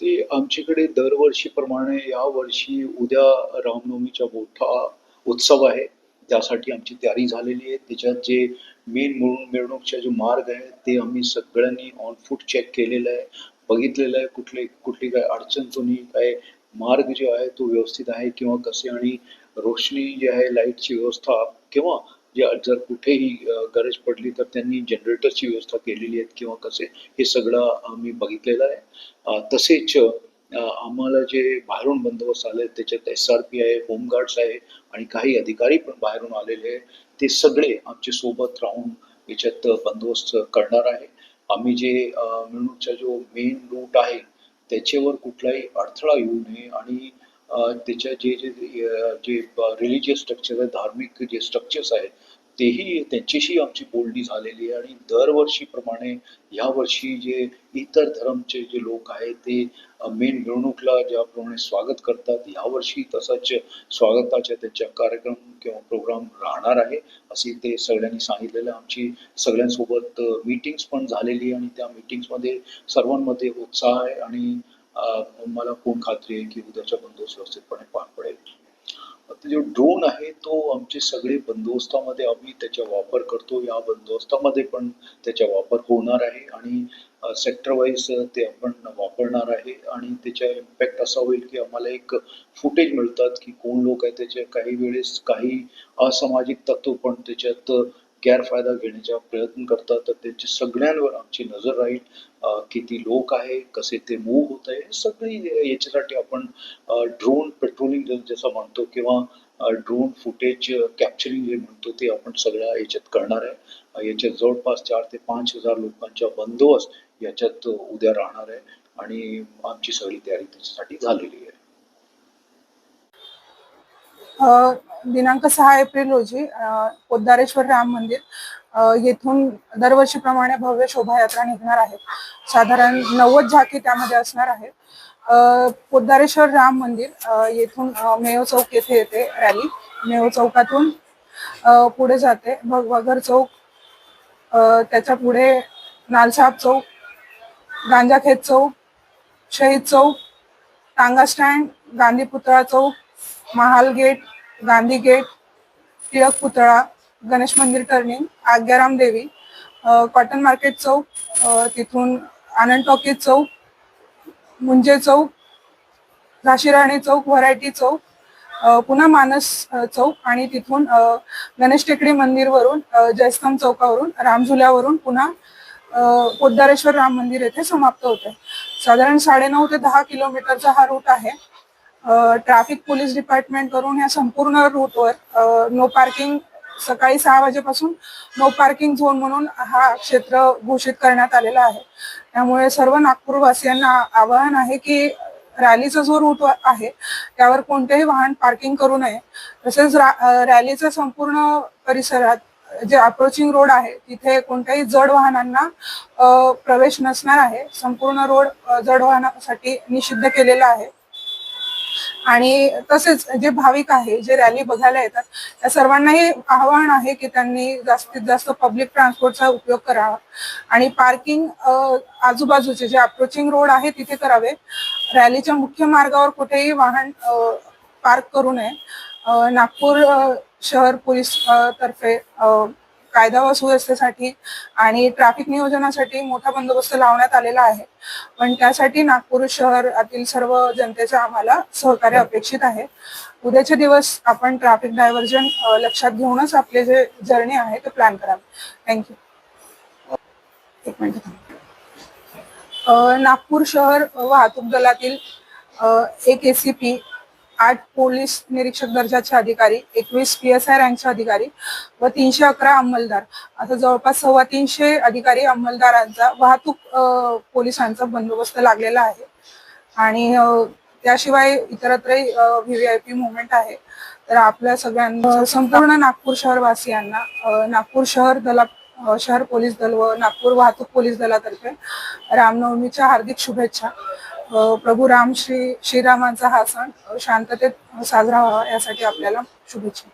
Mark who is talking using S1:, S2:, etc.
S1: ते आमच्याकडे दरवर्षीप्रमाणे यावर्षी उद्या रामनवमीचा मोठा उत्सव आहे. त्यासाठी आमची तयारी झालेली आहे. त्याच्यात जे मेन मिळून मिरवणूकचे जे मार्ग आहे ते आम्ही सगळ्यांनी ऑन फूट चेक केलेलं आहे. बघितलेलं आहे. कुठले कुठली काय अडचण जुनी काय मार्ग जो आहे तो व्यवस्थित आहे किंवा कसे आणि रोशनी जी आहे लाईटची व्यवस्था किंवा जे जर कुठेही गरज पडली तर त्यांनी जनरेटरची व्यवस्था केलेली आहे किंवा कसे हे सगळं आम्ही बघितलेलं आहे. तसेच आम्हाला जे बाहेरून बंदोबस्त आले त्याच्यात एस आर पी आहे होमगार्ड्स आहे आणि काही अधिकारी पण बाहेरून आलेले आहे ते सगळे आमच्यासोबत राहून याच्यात बंदोबस्त करणार आहे. आम्ही जे अ, जो मेन रूट आहे त्याच्यावर कुठलाही अडथळा येऊ नये आणि त्याच्या जे जे जे रिलिजियस स्ट्रक्चर आहे धार्मिक जे स्ट्रक्चर्स आहेत तेही त्यांच्याशी आमची बोलणी झालेली आहे. आणि दरवर्षीप्रमाणे यावर्षी जे इतर धर्मचे जे लोक आहेत ते मेन मिरवणूकला ज्याप्रमाणे स्वागत करतात यावर्षी तसंच स्वागताच्या त्यांच्या कार्यक्रम किंवा प्रोग्राम राहणार आहे असे ते सगळ्यांनी सांगितलेलं आमची सगळ्यांसोबत मीटिंग्स पण झालेली आहे आणि त्या मीटिंग्समध्ये सर्वांमध्ये उत्साह आहे आणि मला पूर्ण खात्री आहे की उद्याच्या बंदोबस्त व्यवस्थितपणे पार पडेल. आता जो ड्रोन आहे तो आमचे सगळे बंदोबस्तामध्ये आम्ही त्याचा वापर करतो. या बंदोबस्तामध्ये पण त्याचा वापर होणार आहे आणि सेक्टर वाईज ते आपण वापरणार आहे आणि त्याचा इम्पॅक्ट असा होईल की आम्हाला एक फुटेज मिळतात की कोण लोक आहे त्याच्या काही वेळेस काही असामाजिक तत्व पण त्याच्यात गैरफायदा घेण्याचा प्रयत्न करतात तर त्यांची सगळ्यांवर आमची नजर राहील. किती लोक आहे कसे ते मूव्ह होत आहे सगळी याच्यासाठी आपण ड्रोन पेट्रोलिंग जसं म्हणतो किंवा ड्रोन फुटेज कॅप्चरिंग जे म्हणतो ते आपण सगळ्या याच्यात करणार आहे. याच्यात जवळपास चार ते पाच हजार लोकांचा बंदोबस्त याच्यात उद्या राहणार आहे आणि आमची सगळी तयारी त्याच्यासाठी झालेली आहे.
S2: दिनांक सहा एप्रिल रोजी पोद्दारेश्वर राम मंदिर येथून दरवर्षीप्रमाणे भव्य शोभायात्रा निघणार आहे. साधारण नव्वद झाकी त्यामध्ये असणार आहेत पोद्दारेश्वर राम मंदिर येथून मेयो चौक येथे येते रॅली. मेयो चौकातून पुढे जाते भगवागर चौक त्याच्या पुढे नालसाहेब चौक गांजाखेत चौक शहीद चौक टांगा स्टँड गांधी पुतळा चौक महाल गेट गांधी गेट टिळक पुतळा गणेश मंदिर टर्निंग आज्ञाराम देवी कॉटन मार्केट चौक तिथून आनंद टॉकीज चौक मुंजे चौक झाशी राणी चौक व्हरायटी चौक पुन्हा मानस चौक आणि तिथून गणेश टेकडी मंदिरवरून जयस्तंभ चौकावरून रामझुल्यावरून पुन्हा पोद्दारेश्वर राम मंदिर येथे समाप्त होते. साधारण साडेनऊ ते दहा किलोमीटरचा हा रूट आहे. ट्रॅफिक पोलीस डिपार्टमेंट करून ह्या संपूर्ण रूटवर नो पार्किंग सकाळी सहा वाजेपासून नो पार्किंग झोन म्हणून हा क्षेत्र घोषित करण्यात आलेला आहे. त्यामुळे सर्व नागपूरवासियांना आवाहन आहे की रॅलीचा जो रूट आहे त्यावर कोणतेही वाहन पार्किंग करू नये. तसेच रॅलीचा संपूर्ण परिसरात जे अप्रोचिंग रोड आहे तिथे कोणत्याही जड वाहनांना प्रवेश नसणार आहे. संपूर्ण रोड जड वाहनासाठी निषिद्ध केलेला आहे. आणि तसेच जे भाविक आहे जे रॅली बघायला येतात त्या सर्वांनाही आवाहन आहे की त्यांनी जास्तीत जास्त पब्लिक ट्रान्सपोर्टचा उपयोग करावा. आणि पार्किंग आजूबाजूचे जे अप्रोचिंग रोड आहे तिथे करावे. रॅलीच्या मुख्य मार्गावर कुठेही वाहन पार्क करू नये. नागपूर शहर पोलीस तर्फे कायदा व सुव्यवस्थेसाठी आणि ट्रॅफिक नियोजनासाठी मोठा बंदोबस्त लावण्यात आलेला आहे. पण त्यासाठी नागपूर शहरातील सर्व जनतेचं आम्हाला सहकार्य अपेक्षित आहे. उद्याचे दिवस आपण ट्रॅफिक डायव्हर्जन लक्षात घेऊनच आपले जे जर्नी आहे ते प्लॅन करावे. थँक्यू एक मिनिट नागपूर शहर वाहतूक दलातील एक एसीपी आठ पोलीस निरीक्षक दर्जाचे अधिकारी एकवीस पी एस आय रँकचे अधिकारी व तीनशे अकरा अंमलदार. असं जवळपास सव्वा तीनशे अधिकारी अंमलदारांचा वाहतूक पोलिसांचा बंदोबस्त लागलेला आहे. आणि त्याशिवाय इतरत्रही V V I P movement आहे. तर आपल्या सगळ्यांना संपूर्ण नागपूर शहरवासियांना नागपूर शहर दला शहर पोलीस दल व नागपूर वाहतूक पोलीस दलातर्फे रामनवमीच्या हार्दिक शुभेच्छा. प्रभू राम श्री श्रीरामांचा हा सण शांततेत साजरा व्हावा यासाठी आपल्याला शुभेच्छा.